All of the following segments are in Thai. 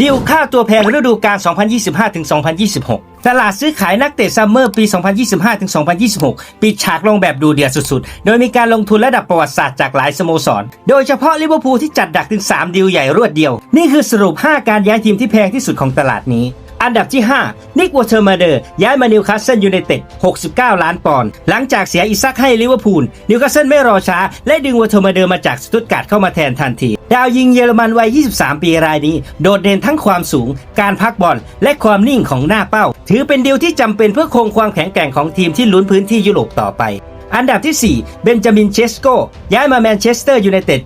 ดีลค่าตัวแพงฤดูกาล 2025-2026 ตลาดซื้อขายนักเตะซัมเมอร์ปี 2025-2026 ปิดฉากลงแบบดูเดือดสุดๆ โดยมีการลงทุนระดับประวัติศาสตร์จากหลายสโมสร โดยเฉพาะลิเวอร์พูลที่จัดดักถึง 3 ดีลใหญ่รวดเดียว นี่คือสรุป 5 การย้ายทีมที่แพงที่สุดของตลาดนี้อันดับที่ 5 นิกวอเทอร์มาเดอร์ ย้ายมานิวคาสเซิลยูไนเต็ด 69 ล้านปอนด์ หลังจากเสียอิซักให้ลิเวอร์พูล นิวคาสเซิลไม่รอช้า และดึงวอเทอร์มาเดอร์มาจากสตุตการ์ดเข้ามาแทนทันที ดาวยิงเยอรมันวัย 23 ปีรายนี้ โดดเด่นทั้งความสูง การพักบอล และความนิ่งของหน้าเป้า ถือเป็นดีลที่จำเป็นเพื่อคงความแข็งแกร่งของทีมที่ลุ้นพื้นที่ยุโรปต่อไป อันดับที่ 4 เบนจามินเชสโก ย้ายมาแมนเชสเตอร์ยูไนเต็ด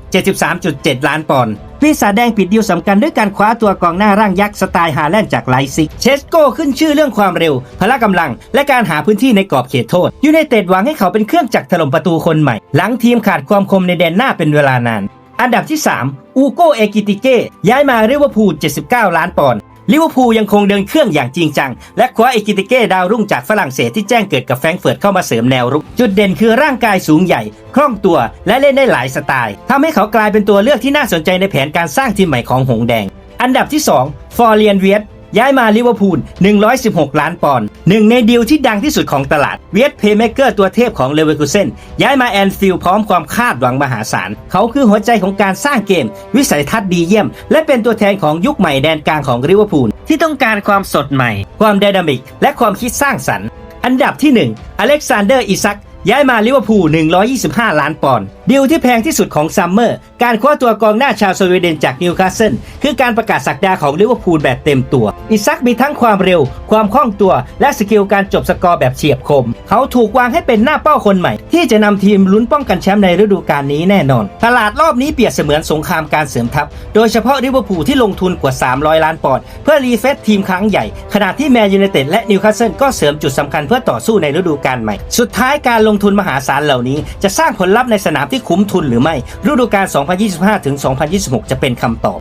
73.7 ล้านปอนด์ปีศาจแดงปิดดีลสำคัญด้วยการคว้าตัวกองหน้าร่างยักษ์สไตล์ฮาแลนด์จากไลซิก เชสโกขึ้นชื่อเรื่องความเร็ว พละกำลัง และการหาพื้นที่ในกรอบเขตโทษ ยูไนเต็ดหวังให้เขาเป็นเครื่องจักรถล่มประตูคนใหม่ หลังทีมขาดความคมในแดนหน้าเป็นเวลานาน อันดับที่ 3 อูโกเอกิติเก้ย้ายมาลิเวอร์พูล 79 ล้านปอนด์ลิเวอร์พูลยังคงเดินเครื่องอย่างจริงจัง และคว้าเอกิติเก้ดาวรุ่งจากฝรั่งเศสที่แจ้งเกิดกับแฟรงเฟิร์ตเข้ามาเสริมแนวรุก จุดเด่นคือร่างกายสูงใหญ่ คล่องตัวและเล่นได้หลายสไตล์ทำให้เขากลายเป็นตัวเลือกที่น่าสนใจในแผนการสร้างทีมใหม่ของหงแดง อันดับที่ 2 ฟอร์เรียนเวียต ย้ายมาลิเวอร์พูล 116 ล้านปอนด์หนึ่งในดีลที่ดังที่สุดของตลาด เวียตเพย์เมเกอร์ตัวเทพของเลเวอร์คูเซนย้ายมาแอนฟิลด์พร้อมความคาดหวังมหาศาล เขาคือหัวใจของการสร้างเกม วิสัยทัศน์ดีเยี่ยม และเป็นตัวแทนของยุคใหม่แดนกลางของลิเวอร์พูลที่ต้องการความสดใหม่ ความไดนามิก และความคิดสร้างสรรค์ อันดับที่ 1 อเล็กซานเดอร์อิซัก ย้ายมาลิเวอร์พูล 125 ล้านปอนด์ดีลที่แพงที่สุดของซัมเมอร์ การคว้าตัวกองหน้าชาวสวีเดนจากนิวคาสเซิลคือการประกาศสักดาของลิเวอร์พูลแบบเต็มตัว อิซักมีทั้งความเร็ว ความคล่องตัว และสกิลการจบสกอร์แบบเฉียบคม เขาถูกวางให้เป็นหน้าเป้าคนใหม่ ที่จะนำทีมลุ้นป้องกันแชมป์ในฤดูกาลนี้แน่นอน ตลาดรอบนี้เปรียบเสมือนสงครามการเสริมทัพ โดยเฉพาะลิเวอร์พูลที่ลงทุนกว่า 300 ล้านปอนด์เพื่อรีเฟซทีมครั้งใหญ่ ขณะที่แมนยูไนเต็ดและนิวคาสเซิลก็เสริมจุดสำคัญเพื่อต่อสู้ในฤดูกาลใหม่ สุดท้ายการลงทุนมหาศาลเหล่านี้ จะสร้างผลลัพธ์ในสนามที่คุ้มทุนหรือไม่ฤดูกาล 2025-2026 จะเป็นคำตอบ